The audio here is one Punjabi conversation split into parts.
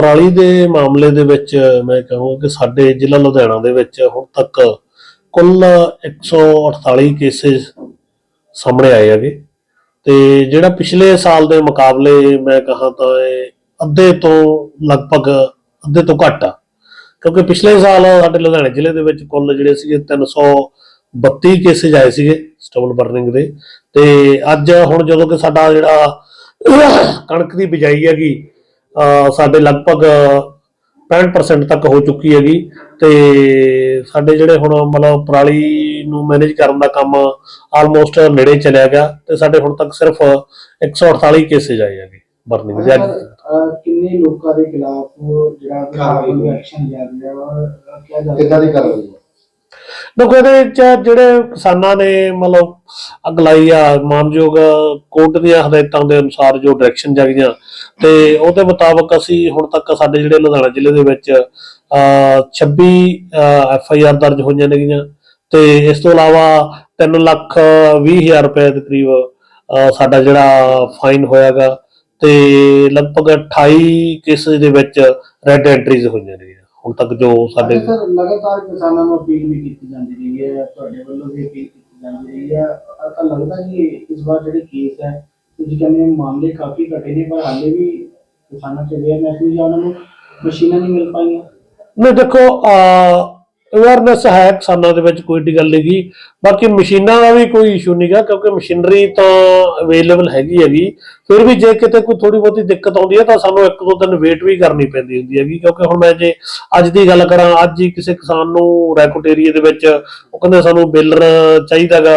ਪਰਾਲੀ ਦੇ ਮਾਮਲੇ ਦੇ ਵਿੱਚ ਮੈਂ ਕਹਾਂਗਾ ਕਿ ਸਾਡੇ ਜ਼ਿਲ੍ਹਾ ਲੁਧਿਆਣਾ ਦੇ ਵਿੱਚ ਹੁਣ ਤੱਕ ਕੁੱਲ 148 ਕੇਸਿਸ ਸਾਹਮਣੇ ਆਏ ਹੈਗੇ। ਤੇ ਜਿਹੜਾ ਪਿਛਲੇ ਸਾਲ ਦੇ ਮੁਕਾਬਲੇ ਮੈਂ ਕਹਾਂ ਤਾਂ ਇਹ ਅੱਧੇ ਤੋਂ ਲਗਭਗ ਅੱਧੇ ਤੋਂ ਘੱਟ ਆ। ਕਿਉਂਕਿ ਪਿਛਲੇ ਸਾਲ ਸਾਡੇ ਲੁਧਿਆਣਾ ਜ਼ਿਲ੍ਹੇ ਦੇ ਵਿੱਚ ਕੁੱਲ ਜਿਹੜੇ ਸੀਗੇ 332 ਕੇਸਿਸ ਆਏ ਸੀਗੇ ਸਟਬਲ ਬਰਨਿੰਗ ਦੇ। ਤੇ ਅੱਜ ਹੁਣ ਜਦੋਂ ਕਿ ਸਾਡਾ ਜਿਹੜਾ ਕਣਕ ਦੀ ਬਿਜਾਈ ਹੈਗੀ ਸਾਡੇ ਲਗਭਗ 65% ਤੱਕ ਹੋ ਚੁੱਕੀ ਹੈਗੀ ਤੇ ਸਾਡੇ ਜਿਹੜੇ ਹੁਣ ਮਤਲਬ ਪਰਾਲੀ ਨੂੰ ਮੈਨੇਜ ਕਰਨ ਦਾ ਕੰਮ ਆਲਮੋਸਟ ਨੇੜੇ ਚਲਿਆ ਗਿਆ ਤੇ ਸਾਡੇ ਹੁਣ ਤੱਕ ਸਿਰਫ 148 ਕੇਸਿਸ ਆਏ ਹੈਗੇ ਬਰਨਿੰਗ ਦੇ। ਕਿੰਨੇ ਲੋਕਾਂ ਦੇ ਖਿਲਾਫ ਜਿਹੜਾ ਕਾਰਵਾਈ ਐਕਸ਼ਨ ਲਿਆ ਗਿਆ? ਕਿਹਾ ਜਾ ਕਿੱਦਾਂ ਦੀ ਕਾਰਵਾਈ ਹੈ ਦੇਖੋ ਇਹਦੇ ਵਿੱਚ ਜਿਹੜੇ ਕਿਸਾਨਾਂ ਨੇ ਮਤਲਬ ਅਗਲਾਈ ਆ, ਮਾਨਯੋਗ ਕੋਰਟ ਦੀਆਂ ਹਦਾਇਤਾਂ ਦੇ ਅਨੁਸਾਰ ਜੋ ਡਾਇਰੈਕਸ਼ਨ ਜਾਗੀਆਂ ਤੇ ਉਹਦੇ ਮੁਤਾਬਕ ਅਸੀਂ ਹੁਣ ਤੱਕ ਸਾਡੇ ਜਿਹੜੇ ਲੁਧਿਆਣਾ ਜ਼ਿਲ੍ਹੇ ਦੇ ਵਿੱਚ 26 ਐਫ ਆਈ ਆਰ ਦਰਜ ਹੋਈਆਂ ਨੇਗੀਆਂ ਤੇ ਇਸ ਤੋਂ ਇਲਾਵਾ 3 ਲੱਖ 20 ਹਜ਼ਾਰ ਰੁਪਏ ਦੇ ਕਰੀਬ ਸਾਡਾ ਜਿਹੜਾ ਫਾਈਨ ਹੋਇਆਗਾ, ਤੇ ਲਗਭਗ 28 ਕੇਸ ਦੇ ਵਿੱਚ ਰੈੱਡ ਐਂਟਰੀਜ਼ ਹੋਈਆਂ ਨੇ ਹੁਣ ਤੱਕ ਜੋ ਸਾਡੇ ਸਰ ਲਗਾਤਾਰ ਕਿਸਾਨਾਂ ਨੂੰ ਅਪੀਲ ਵੀ ਕੀਤੀ ਜਾਂਦੀ ਰਹੀ ਹੈ ਤੁਹਾਡੇ ਵੱਲੋਂ ਵੀ ਅਪੀਲ ਕੀਤੀ ਜਾਂਦੀ ਰਹੀ ਹੈ। ਅਹ ਤਾਂ ਲੱਗਦਾ ਕਿ ਇਸ ਵਾਰ ਜਿਹੜੇ ਕੇਸ ਹੈ ਤੁਸੀਂ ਕਹਿੰਦੇ ਮਾਮਲੇ ਕਾਫੀ ਘਟੇ ਨੇ ਪਰ ਹਾਲੇ ਵੀ ਕਿਸਾਨਾਂ ਚ ਅਵੇਅਰਨੈਸ ਨਹੀਂ ਜਾਂ ਉਹਨਾਂ ਨੂੰ ਮਸ਼ੀਨਾਂ ਨਹੀਂ ਮਿਲ ਪਾਈਆਂ। ਨਹੀਂ ਦੇਖੋ ਅਵੇਅਰਨੈਸ ਹੈ ਕਿਸਾਨਾਂ ਦੇ ਵਿੱਚ, ਕੋਈ ਏਡੀ ਗੱਲ ਨਹੀਂਗੀ ਬਾਕੀ ਮਸ਼ੀਨਾਂ ਦਾ ਵੀ ਕੋਈ ਇਸ਼ੂ ਨਹੀਂਗਾ ਕਿਉਂਕਿ ਮਸ਼ੀਨਰੀ ਤਾਂ ਅਵੇਲੇਬਲ ਹੈਗੀ ਹੈਗੀ। ਫਿਰ ਵੀ ਜੇ ਕਿਤੇ ਕੋਈ ਥੋੜੀ ਬਹੁਤੀ ਦਿੱਕਤ ਆਉਂਦੀ ਹੈ ਤਾਂ ਸਾਨੂੰ ਇੱਕ ਦੋ ਦਿਨ ਵੇਟ ਵੀ ਕਰਨੀ ਪੈਂਦੀ ਹੁੰਦੀ ਹੈਗੀ। ਕਿਉਂਕਿ ਹੁਣ ਮੈਂ ਜੇ ਅੱਜ ਦੀ ਗੱਲ ਕਰਾਂ, ਅੱਜ ਹੀ ਕਿਸੇ ਕਿਸਾਨ ਨੂੰ ਰੈਕੋਟ ਏਰੀਆ ਦੇ ਵਿੱਚ ਉਹ ਕਹਿੰਦੇ ਸਾਨੂੰ ਬੇਲਰ ਚਾਹੀਦਾਗਾ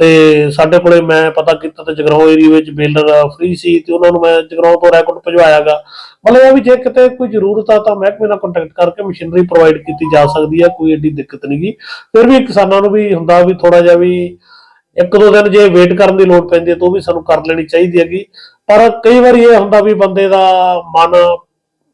ਤੇ ਸਾਡੇ ਕੋਲੇ ਮੈਂ ਪਤਾ ਕੀਤਾ ਤੇ ਜਗਰਾਉਂ ਏਰੀਆ ਵਿੱਚ ਬੇਲਰ ਫ੍ਰੀ ਸੀ ਤੇ ਉਹਨਾਂ ਨੂੰ ਮੈਂ ਜਗਰਾਉਂ ਤੋਂ ਰੈਕੋਟ ਭਜਵਾਇਆਗਾ। ਮਤਲਬ ਇਹ ਵੀ ਜੇ ਕਿਤੇ ਕੋਈ ਜ਼ਰੂਰਤ ਆ ਤਾਂ ਮਹਿਕਮੇ ਨਾਲ ਕੰਟੈਕਟ ਕਰਕੇ ਮਸ਼ੀਨਰੀ ਪ੍ਰੋਵਾਈਡ ਕੀਤੀ ਜਾ ਸਕਦੀ ਹੈ ਕੋਈ ਏਡੀ ਦਿੱਕਤ ਨਹੀਂਗੀ ਫਿਰ ਵੀ ਕਿਸਾਨਾਂ ਨੂੰ ਵੀ ਹੁੰਦਾ ਵੀ ਥੋੜਾ ਜਿਹਾ ਵੀ ਇੱਕ ਦੋ ਦਿਨ ਜੇ ਵੇਟ ਕਰਨ ਦੀ ਲੋੜ ਪੈਂਦੀ ਹੈ ਤਾਂ ਉਹ ਵੀ ਸਾਨੂੰ ਕਰ ਲੈਣੀ ਚਾਹੀਦੀ ਹੈਗੀ। ਪਰ ਕਈ ਵਾਰੀ ਇਹ ਹੁੰਦਾ ਵੀ ਬੰਦੇ ਦਾ ਮਨ,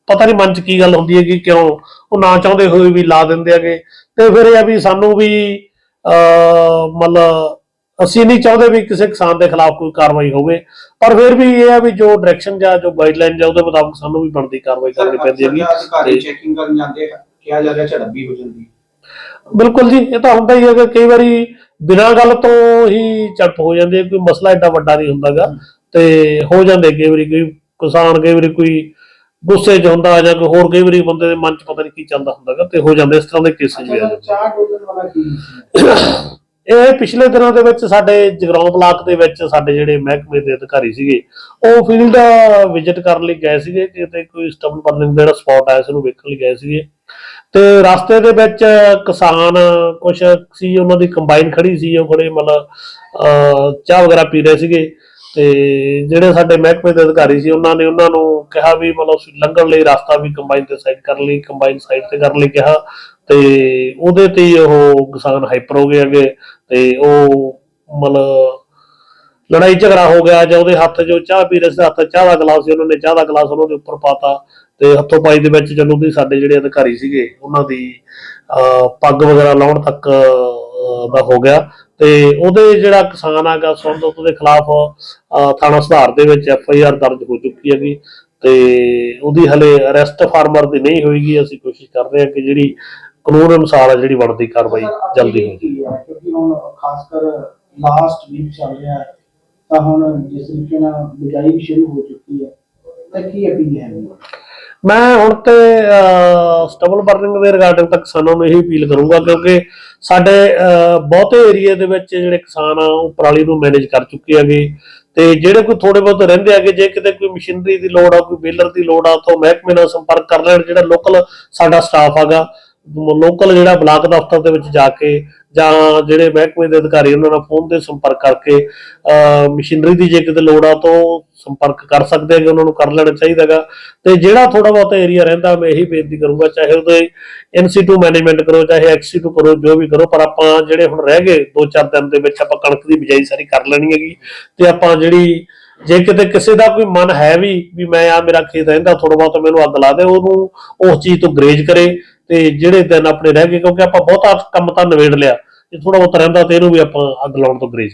ਪਤਾ ਨਹੀਂ ਮਨ 'ਚ ਕੀ ਗੱਲ ਹੁੰਦੀ ਹੈਗੀ, ਕਿਉਂ ਉਹ ਨਾ ਚਾਹੁੰਦੇ ਹੋਏ ਵੀ ਲਾ ਦਿੰਦੇ ਹੈਗੇ। ਤੇ ਫਿਰ ਇਹ ਆ ਵੀ ਸਾਨੂੰ ਵੀ, ਅਹ ਮਤਲਬ ਅਸੀਂ ਨਹੀਂ ਚਾਹੁੰਦੇ ਵੀ ਕਿਸੇ ਕਿਸਾਨ ਦੇ ਖਿਲਾਫ ਕੋਈ ਕਾਰਵਾਈ ਹੋਵੇ ਪਰ ਫਿਰ ਵੀ ਇਹ ਆ ਵੀ ਜੋ ਡਾਇਰੈਕਸ਼ਨ ਜਾਂ ਜੋ ਗਾਈਡਲਾਈਨ ਜਾਂ ਉਹਦੇ ਮੁਤਾਬਕ ਸਾਨੂੰ ਵੀ ਬਣਦੀ ਕਾਰਵਾਈ ਕਰਨੀ ਪੈਂਦੀ ਹੈਗੀ ਅਧਿਕਾਰੀ ਤੇ- ਚੈਕਿੰਗ ਕਰਨ ਜਾਂਦੇ ਆ, ਕਿਹਾ ਜਾ ਰਿਹਾ ਝੜਪ ਹੋ ਜਾਂਦੀ ਹੈ। ਬਿਲਕੁਲ ਜੀ ਇਹ ਤਾਂ ਹੁੰਦਾ ਹੀ ਹੈ ਕਿ ਕਈ ਵਾਰੀ ਬਿਨਾਂ ਗੱਲ ਤੋਂ ਹੀ ਚੱਪ ਹੋ ਜਾਂਦੇ ਕੋਈ ਮਸਲਾ ਏਡਾ ਵੱਡਾ ਨਹੀਂ ਹੁੰਦਾਗਾ। ਤੇ ਹੋ ਜਾਂਦੇ ਕਈ ਵਾਰੀ ਕੋਈ ਕਿਸਾਨ ਕਈ ਵਾਰੀ ਕੋਈ ਗੁੱਸੇ 'ਚ ਹੁੰਦਾ ਜਾਂ ਕੋਈ ਹੋਰ ਕਈ ਵਾਰੀ ਬੰਦੇ ਦੇ ਮਨ 'ਚ ਪਤਾ ਨਹੀਂ ਕੀ ਚੱਲਦਾ ਹੁੰਦਾਗਾ ਤੇ ਹੋ ਜਾਂਦੇ ਇਸ ਤਰ੍ਹਾਂ ਦੇ ਕੇਸਿਸ ਵੀ ਆ ਜਾਂਦੇ ਚਾਰ ਡੋਜ਼ਨ ਵਾਲਾ ਕੀ ਇਹ ਪਿਛਲੇ ਦਿਨਾਂ ਦੇ ਵਿੱਚ ਸਾਡੇ ਜਗਰਾਉਂ ਬਲਾਕ ਦੇ ਵਿੱਚ ਸਾਡੇ ਜਿਹੜੇ ਮਹਿਕਮੇ ਦੇ ਅਧਿਕਾਰੀ ਸੀਗੇ, ਉਹ ਫੀਲਡ ਵਿਜ਼ਿਟ ਕਰਨ ਲਈ ਗਏ ਸੀਗੇ ਕਿਤੇ ਕੋਈ ਸਟਬਲ ਬਰਨਿੰਗ ਦਾ ਜਿਹੜਾ ਸਪੌਟ ਆਇਆ ਸੀ ਉਹਨੂੰ ਵੇਖਣ ਲਈ ਗਏ ਸੀਗੇ। ਤੇ ਰਸਤੇ ਦੇ ਵਿੱਚ ਕਿਸਾਨ ਕੁਝ ਸੀ, ਉਹਨਾਂ ਦੀ ਕੰਬਾਈਨ ਖੜੀ ਸੀ, ਉਹ ਖੜੇ ਮਤਲਬ ਚਾਹ ਵਗੈਰਾ ਪੀ ਰਹੇ ਸੀਗੇ। ਤੇ ਜਿਹੜੇ ਸਾਡੇ ਮਹਿਕਮੇ ਦੇ ਅਧਿਕਾਰੀ ਸੀ, ਉਹਨਾਂ ਨੇ ਉਹਨਾਂ ਨੂੰ ਕਿਹਾ ਵੀ ਮਤਲਬ ਲੰਘਣ ਲਈ ਰਸਤਾ ਵੀ ਕੰਬਾਈਨ ਤੇ ਸਾਈਡ ਕਰਨ ਲਈ ਕੰਬਾਈਨ ਸਾਈਡ ਤੇ ਕਰਨ ਲਈ ਕਿਹਾ। ਤੇ ਉਹਦੇ ਤੇ ਉਹ ਕਿਸਾਨ ਹਾਈਪਰ ਹੋ ਗਏ ਹੈਗੇ ਤੇ ਉਹ ਮਤਲਬ ਲੜਾਈ ਝਗੜਾ ਹੋ ਗਿਆ ਜਾਂ ਉਹਦੇ ਹੱਥ ਜੋ ਚਾਹ ਪੀ ਰਹੇ ਸੀ, ਹੱਥ ਚਾਹ ਦਾ ਗਲਾਸ ਸੀ, ਉਹਨਾਂ ਨੇ ਚਾਹ ਦਾ ਗਲਾਸ ਉਹਨਾਂ ਦੇ ਉੱਪਰ ਪਾਤਾ ਤੇ ਹੱਥੋਂ ਪਾਈ ਦੇ ਵਿੱਚ ਜਦੋਂ ਦੀ ਸਾਡੇ ਜਿਹੜੇ ਅਧਿਕਾਰੀ ਸੀਗੇ, ਉਹਨਾਂ ਦੀ ਪੱਗ ਵਗੈਰਾ ਲਾਉਣ ਤੱਕ ਦਾ ਹੋ ਗਿਆ ਤੇ ਉਹਦੇ ਜਿਹੜਾ ਕਿਸਾਨ ਆਗਾ ਸੰਬੰਧਤ ਦੇ ਖਿਲਾਫ ਥਾਣਾ ਸੁਧਾਰ ਦੇ ਵਿੱਚ ਐਫ ਆਈ ਆਰ ਦਰਜ ਹੋ ਚੁੱਕੀ ਹੈਗੀ ਤੇ ਉਹਦੀ ਹਲੇ ਅਰੈਸਟ ਫਾਰਮਰ ਦੀ ਨਹੀਂ ਹੋਏਗੀ, ਅਸੀਂ ਕੋਸ਼ਿਸ਼ ਕਰ ਰਹੇ ਹਾਂ ਕਿ ਜਿਹੜੀ ਕਾਨੂੰਨ ਅਨੁਸਾਰ ਆ ਜਿਹੜੀ ਬਣਦੀ ਕਾਰਵਾਈ ਜਲਦੀ ਹੋ ਕੀ ਹੈ ਕਿਉਂਕਿ ਹੁਣ ਖਾਸ ਕਰ ਲਾਸਟ ਵੀਕ ਚੱਲ ਰਿਹਾ ਹੈ ਤਾਂ ਹੁਣ ਜਿਸ ਤਰੀਕੇ ਨਾਲ ਬਿਜਾਈ ਵੀ ਸ਼ੁਰੂ ਹੋ ਚੁੱਕੀ ਹੈ ਤਾਂ ਕੀ ਅਪੀਲ ਹੈ? ਮੈਂ ਹੁਣ ਤੇ ਸਟਬਲ ਬਰਨਿੰਗ ਦੇ ਰਿਗਾਰਡਿੰਗ ਤੱਕ ਕਿਸਾਨਾਂ ਨੂੰ ਇਹੀ ਅਪੀਲ ਕਰੂੰਗਾ ਕਿਉਂਕਿ ਸਾਡੇ ਬਹੁਤੇ ਏਰੀਆ ਦੇ ਵਿੱਚ ਜਿਹੜੇ ਕਿਸਾਨ ਆ ਉਹ ਪਰਾਲੀ ਨੂੰ ਮੈਨੇਜ ਕਰ ਚੁੱਕੇ ਹੈਗੇ। ਤੇ ਜਿਹੜੇ ਕੋਈ ਥੋੜੇ ਬਹੁਤ ਰਹਿੰਦੇ ਹੈਗੇ ਜੇ ਕਿਤੇ ਕੋਈ ਮਸ਼ੀਨਰੀ ਦੀ ਲੋੜ ਆ ਕੋਈ ਬੇਲਰ ਦੀ ਲੋੜ ਆ ਤਾਂ ਮਹਿਕਮੇ ਨਾਲ ਸੰਪਰਕ ਕਰ ਲੈਣ ਜਿਹੜਾ ਲੋਕਲ ਸਾਡਾ ਸਟਾਫ ਹੈਗਾ। ਲੋਕਲ ਜਿਹੜਾ ਬਲਾਕ ਦਫ਼ਤਰ ਦੇ ਵਿੱਚ ਜਾ ਕੇ ਜਾਂ ਜਿਹੜੇ ਮਹਿਕਮੇ ਦੇ ਅਧਿਕਾਰੀ ਉਹਨਾਂ ਨਾਲ ਫੋਨ ਤੇ ਸੰਪਰਕ ਕਰਕੇ ਮਸ਼ੀਨਰੀ ਦੀ ਜੇ ਕਿਤੇ ਲੋੜ ਆ ਤਾਂ ਉਹ ਸੰਪਰਕ ਕਰ ਸਕਦੇ ਹੈਗੇ, ਉਹਨਾਂ ਨੂੰ ਕਰ ਲੈਣਾ ਚਾਹੀਦਾ ਹੈਗਾ। ਤੇ ਜਿਹੜਾ ਥੋੜਾ ਬਹੁਤ ਏਰੀਆ ਰਹਿੰਦਾ, ਮੈਂ ਇਹੀ ਬੇਨਤੀ ਕਰੂੰਗਾ, ਚਾਹੇ ਉਹਦੇ NC2 ਮੈਨੇਜਮੈਂਟ ਕਰੋ, ਚਾਹੇ XC2 ਕਰੋ, ਜੋ ਵੀ ਕਰੋ, ਪਰ ਆਪਾਂ ਜਿਹੜੇ ਹੁਣ ਰਹਿ ਗਏ 2-4 ਦਿਨ ਦੇ ਵਿੱਚ ਆਪਾਂ ਕਣਕ ਦੀ ਬਿਜਾਈ ਸਾਰੀ ਕਰ ਲੈਣੀ ਹੈਗੀ। ਤੇ ਆਪਾਂ ਜਿਹੜੀ ਜੇ ਕਿਤੇ ਕਿਸੇ ਦਾ ਕੋਈ ਮਨ ਹੈ ਵੀ ਵੀ ਮੈਂ ਆ ਮੇਰਾ ਖੇਤ ਰਹਿੰਦਾ ਥੋੜਾ ਬਹੁਤ ਮੈਨੂੰ ਅੱਗ ਲਾ ਦੇ, ਉਹਨੂੰ ਉਸ ਚੀਜ਼ ਤੋਂ ਗਰੇਜ ਕਰੇ ਤੇ ਜਿਹੜੇ ਦਿਨ ਆਪਣੇ ਰਹਿ ਗਏ, ਕਿਉਂਕਿ ਆਪਾਂ ਬਹੁਤਾ ਕੰਮ ਤਾਂ ਨਵੇੜ ਲਿਆ, ਜੇ ਥੋੜਾ ਬਹੁਤ ਰਹਿੰਦਾ ਤੇ ਇਹਨੂੰ ਵੀ ਆਪਾਂ ਅੱਗ ਲਾਉਣ ਤੋਂ ਗਰੇਜ